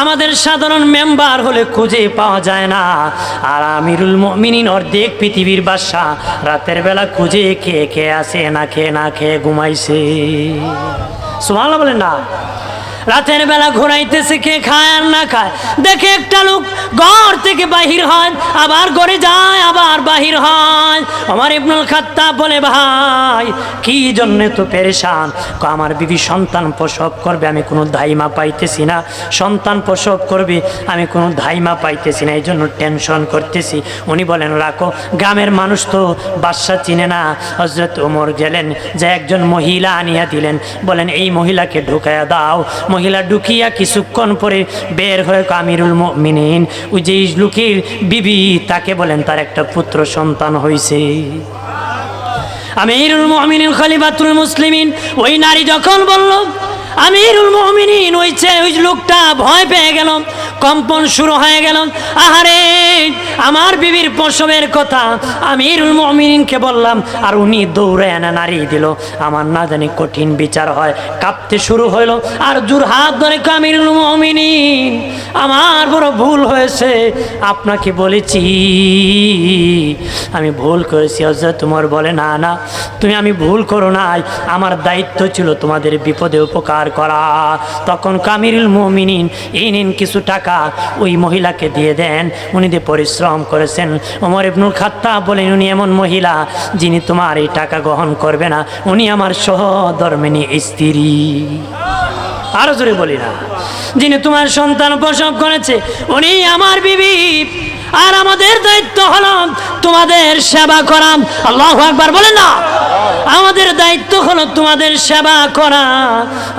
আমাদের সাধারণ মেম্বার হলে খুঁজে পাওয়া যায় না। আর আমিরুল মমিনিন অর্ধেক পৃথিবীর বাসা রাতের বেলা খুঁজে খেয়ে খেয়ে আসে না খেয়ে না খেয়ে ঘুমাইছে। সোমালা বলেন না। রাতের বেলা ঘোরাইতেছে কে খায় আর না খায়। দেখে একটা লোক ঘর থেকে বাহির হয়, আবার ঘরে যায়, আবার বাহির হয়। আমার ইবনুল খাত্তা বলে, ভাই, কি জন্যে তো পেরেশান? আমার বিবি সন্তান প্রসব করবে, আমি কোনো ধাইমা পাইতেছি না। সন্তান প্রসব করবে, আমি কোনো ধাইমা পাইতেছি না এই জন্য টেনশন করতেছি। উনি বলেন, রাখো, গ্রামের মানুষ তো বাদশা চিনে না। হজরত ওমর গেলেন, যে একজন মহিলা আনিয়া দিলেন। বলেন, এই মহিলাকে ঢুকাইয়া দাও। মহিলা ঢুকিয়া কিছুক্ষণ পরে বের হয়ে আমিরুল মিনিন ওই যে লোকের বিবি তাকে বলেন, তার একটা পুত্র সন্তান হয়েছে আমিরুল মুমিনিন, খলিফাতুল মুসলিমিন, ওই নারী যখন বলল, আমিরুল মুমিনিন, ওই ওই লোকটা ভয় পেয়ে গেল, কম্পন শুরু হয়ে গেল। আহারে আমার বিবির পশমের কথা আমিরুল মুমিনিনকে বললাম আর উনি দৌড়ে এনে নাড়িয়ে দিল। আমার না জানি কঠিন বিচার হয় কাঁপতে শুরু হইল আর জোর হাত ধরে কয়, আমিরুল মুমিনিন আমার বড় ভুল হয়েছে আপনাকে বলেছি আমি ভুল করেছি হজরত তোমার বলে না না তুমি আমি ভুল করো নাই আমার দায়িত্ব ছিল তোমাদের বিপদে উপকার করা। তখন কামিরুল মমিনিন এই নিন কিছু টাকা ওই মহিলাকে দিয়ে দেন উনি দিয়ে পরিশ্রম করেছেন। ওমর ইবনুল খাত্তা বলেন, উনি এমন মহিলা যিনি তোমার এই টাকা গ্রহণ করবে না। উনি আমার সহধর্মিনী স্ত্রী। আরও জোরে বলি না। যিনি তোমার সন্তান প্রসব করেছে, উনি আমার বিবি। আর আমাদের দায়িত্ব হলো তোমাদের সেবা করা আল্লাহ একবার বলে না। আমাদের দায়িত্ব হলো তোমাদের সেবা করা।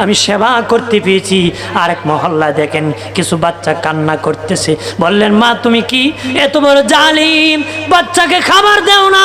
আমি সেবা করতে পেয়েছি। আরেক মহল্লা দেখেন কিছু বাচ্চা কান্না করতেছে। বললেন, মা, তুমি কি? এত বড় জালিম। বাচ্চাকে খাবার দেও কয়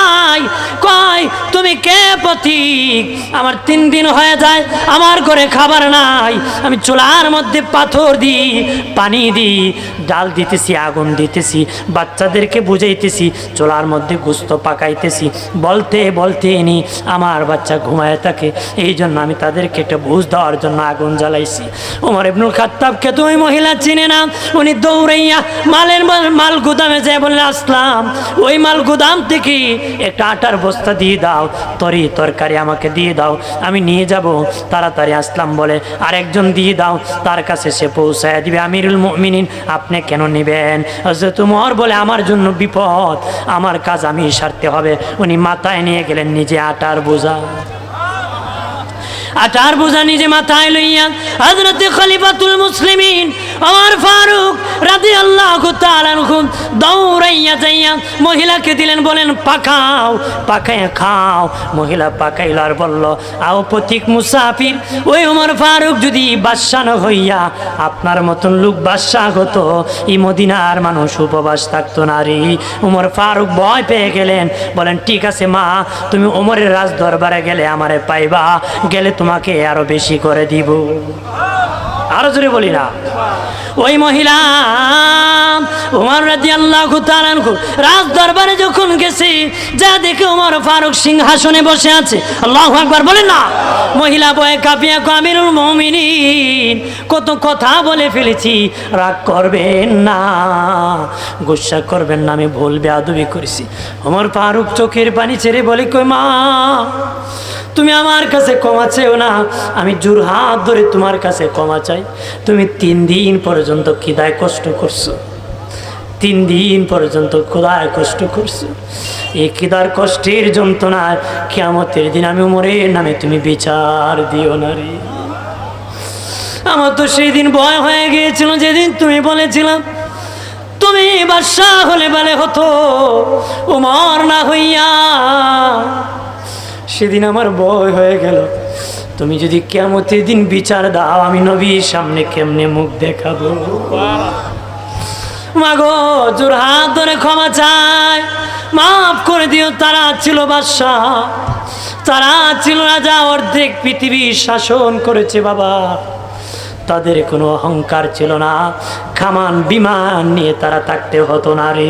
তুমি কে পথিক আমার তিন দিন হয়ে যায়, আমার ঘরে খাবার নাই। আমি চুলার মধ্যে পাথর দিই, পানি দিই, ডাল দিতেছি, আগুন দিতেছি, বাচ্চাদেরকে বুঝাইতেছি, চুলার মধ্যে গুস্ত পাকাইতেছি। বলতে বলতে নি আমার বাচ্চা ঘুমায় থাকে এই জন্য আমি তাদেরকে একটা বুঝ দেওয়ার জন্য আগুন জ্বালাইছি। ওমর ইবনুল খাত্তাবকে তো ওই মহিলা চিনে না, উনি দৌড়াইয়া মালের মাল- গুদামে যায় বললেন আসলাম। ওই মাল গুদাম থেকে একটা আটার বস্তা দিয়ে দাও তরি তরকারি আমাকে দিয়ে দাও, আমি নিয়ে যাব। তাড়াতাড়ি আসলাম বলে আরেকজন দিয়ে দাও, তার কাছে সে পৌঁছায় দিবে। আমিরুল মুমিনিন, আপনি কেন নেবেন? উমর বলে, আমার জন্য বিপদ, আমার কাজ আমি সারতে হবে। উনি মাথায় নিয়ে গেলেন, নিজে আটার বোঝা। আটার বোঝা নিজে মাথায় লইয়া হজরত খলিফাতুল মুসলিমিন আমার ফারুক রাদি আল্লাহ দৌড়াইয়া যাইয়া মহিলাকে দিলেন, বলেন, পাকাও, পাকাইয়া খাও। মহিলা পাকাইল আর বলল, আও প্রতীক মুসাফির, ওই উমর ফারুক যদি বাদশাহ না হইয়া আপনার মতন লোক বাদশাহ হতো, ই মদিনার মানুষ উপবাস থাকতো নারী উমর ফারুক ভয় পেয়ে গেলেন, বলেন, ঠিক আছে মা, তুমি উমরের রাজ দরবারে গেলে আমারে পাইবা, গেলে তোমাকে আরও বেশি করে দিব। আরও জোরে বলি না। ওই মহিলা, উমর রাজি আল্লাহ রাজ দরবারে যখন গেছে, যা দেখে উমর ফারুক সিংহাসনে বসে আছে। আল্লাহ একবার বলেন না। মহিলা বয়ে কাঁপিয়া কামিরুল মমিনিন, কত কথা বলে ফেলেছি, রাগ করবেন না, গুসা করবেন না, আমি ভুল বেয়াদবি করেছি। উমর ফারুক চোখের পানি ছেড়ে বলে, কই মা তুমি আমার কাছে ক্ষমা চেও না। আমি জোর হাত ধরে তোমার কাছে ক্ষমা চাই। তুমি তিন দিন পর্যন্ত খিদায় কষ্ট করছ। তিন দিন পর্যন্ত খোদায় কষ্ট করছ। এই খিদার কষ্টের যন্ত্রণায় কেমতের দিন আমি উমরের নামে তুমি বিচার দিও না রে। আমার তো সেই দিন ভয় হয়ে গিয়েছিল, যেদিন তুমি বলেছিলাম তুমি বাদশাহ হলে বলে হতো, উমর না হইয়া সেদিন আমার ভয় হয়ে গেল। তুমি যদি কেমতের দিন বিচার দাও, আমি নবীর সামনে কেমনে মুখ দেখাবো? মাগো জোর হাত ধরে ক্ষমা চাই মাফ করে দিও, তারা ছিল বাদশাহ। তারা ছিল রাজা, অর্ধেক পৃথিবী শাসন করেছে বাবা। তাদের কোনো অহংকার ছিল না। খামান, বিমান নিয়ে তারা থাকতে হতো না রে।